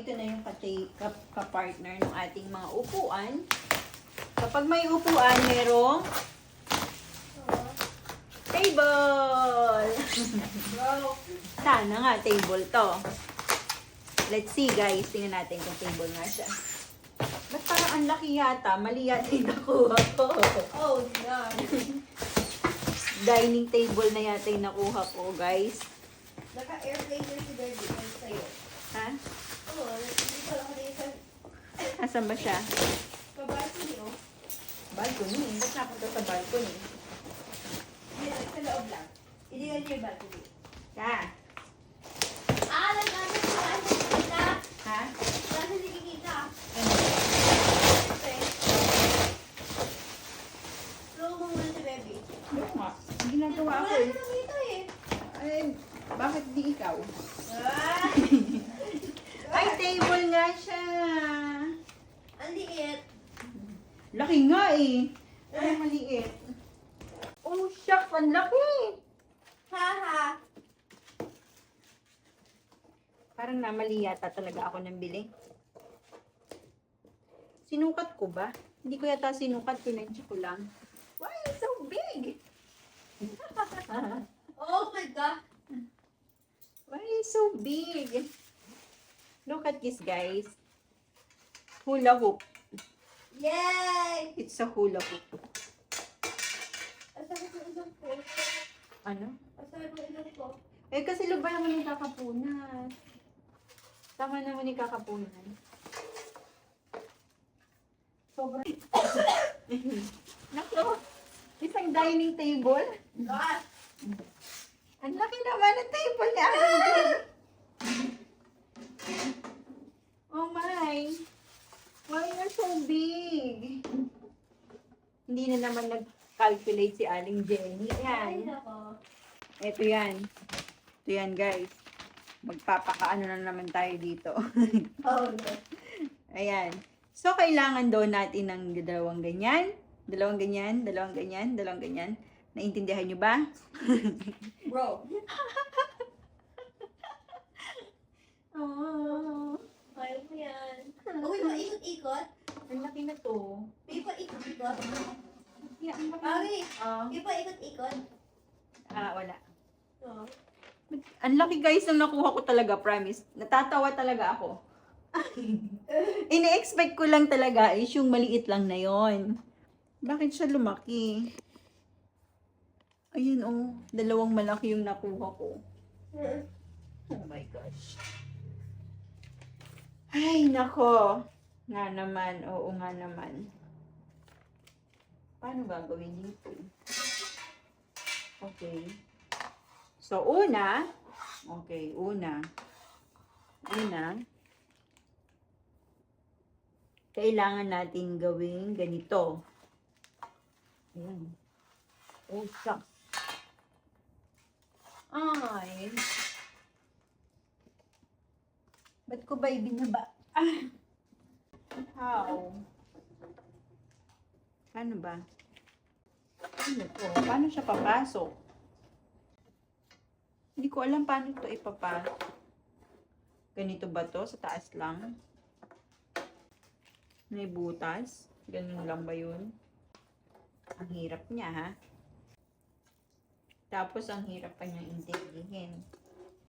ito na yung kapartner ng ating mga upuan. Kapag may upuan, merong table! Sana nga, table to. Let's see, guys. Tingnan natin kung table nga siya. Ba't parang ang laki yata? Mali yata yung nakuha ko. Oh, no. Dining table na yata yung nakuha ko, guys. Naka-airplane na si. Ano sa'yo? Ha? Oo, hindi ko lang kanina sa Asan ba siya? kabati oh. Balcony. Ba't napunta sa balcony? Hindi, sa loob lang. Hindi yan yung balcony. Ka? Ah, si Nasa nakikita. Ha? Nasa nakikita. Ano? Okay. Slow mo muna si Baby. Ano nga? Ginagawa ko Wala eh. ka nakita eh. Ay, bakit di ikaw? Ay, table nga siya. Ang liit. Laki nga eh. Ay, maliit. Oh, shucks, ang laki. Haha. Parang namali yata talaga ako ng bili. Sinukat ko ba? Hindi ko yata sinukat, pinensya ko lang. Why is so big? Oh my God. Why is so big? Look at this, guys. Hula hoop. Yay! It's a hula hoop. Sakit ng ilong ko. Ano? Sakit ng ilong ko. Eh, kasi luba naman yung kakapunan. Tama naman yung kakapunan. Sobrang... Naku! Isang dining table. Ah! Ang laki naman ng table ni Alan. Oh my! Why you're so big? Hindi na naman nag-calculate si Aling Jenny. Ay, Yan. nako. Ito yan. Ito yan, guys. Magpapakaano na naman tayo dito. Oh, no. Ayan. So, kailangan daw natin ng dalawang ganyan. Dalawang ganyan, dalawang ganyan, dalawang ganyan. Naintindihan nyo ba? Bro. Oh, Kaya mo yan. Uy, paikot-ikot. ang laki na to. May paikot-ikot. Laki. Ari, Ah, may paikot-ikot. ah, wala. Oh. Ang laki guys ng nakuha ko talaga, promise. Natatawa talaga ako. Ine-expect ko lang talaga is yung maliit lang na yon. Bakit siya lumaki? Ayun oh, dalawang malaki yung nakuha ko. Oh my gosh. Ay, nako. Nga naman, oo nga naman. Paano gagawin dito? Okay. So, una, okay, una, una, kailangan natin gawing ganito. Ayan. Oh, shucks. Ay. Ba't ko ba ibinaba? Ah. How? Paano ba? Paano to? Paano siya papasok? Hindi ko alam paano to ipapasok. Ganito ba to? Sa taas lang? May butas? Ganun lang ba yun? Ang hirap niya, ha? Tapos, ang hirap pa niyang intindihin.